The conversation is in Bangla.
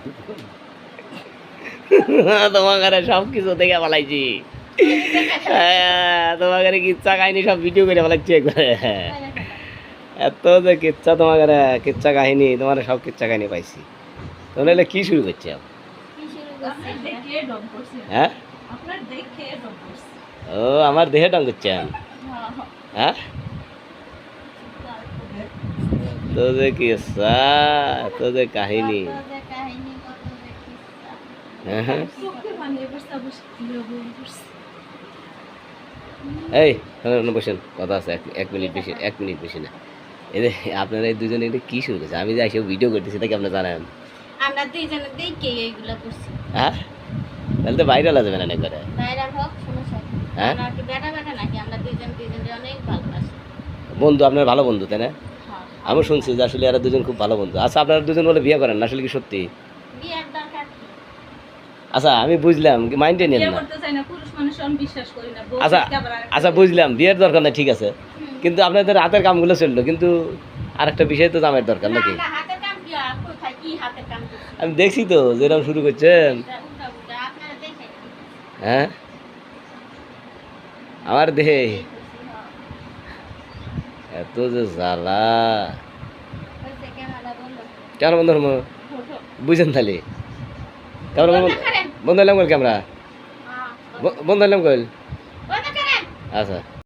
সব কিছু দেখে হ্যাঁ, কিচ্ছা কাহিনী সব ভিডিও করে এত যে কিচ্ছা কিচ্ছা কাহিনী তোমার সব কিচ্ছা কাহিনী পাইছি। শুরু করছে হ্যাঁ? ও আমার দেহে টং করছেন হ্যাঁ? তো যে কিচ্ছা তো যে কাহিনী। এই বসেন কথা আছে এক- মিনিট বেশি এক মিনিট বেশি না। এই আপনারা এই দুজনে এটা কি শুরু করছে আমি যে এসে ভিডিও করতেছি এটা কি আপনার জানেন? আমরা দুইজনে দেখে এইগুলো করছি। হ্যাঁ? তাহলে তো ভাইরাল আসবে না করে ভাইরাল হোক সমস্যা হ্যাঁ? আমরা বেটা বেটা নাকি আমরা দুইজন দুইজনকে অনেক ভালোবাসি। বন্ধু আপনার ভালো বন্ধু তাই না? হ্যাঁ। আমি শুনছি যে আসলে এরা দুজন খুব ভালো বন্ধু। আচ্ছা আপনারা দুজন বলে বিয়ে করেন না আসলে কি সত্যি? বিয়ের? আচ্ছা আমি বুঝলাম মাইন্ডে নেন না। আচ্ছা আচ্ছা বুঝলাম বিয়ের দরকার না ঠিক আছে। কিন্তু আপনাদের হাতের কামগুলো চলল কিন্তু আরেকটা বিষয় তো জামের দরকার নাকি? আর? আমি দেখছি তো যেরকম শুরু করছেন। হ্যাঁ? আমার দেহে। এত যে জ্বালা। ক্যামেরা বন্ধ। কেমন? বুঝেন তাহলে। ক্যামেরা বন্ধ হলাম কল ক্যামেরা। হ্যাঁ, বন্ধ হলাম কল। আচ্ছা।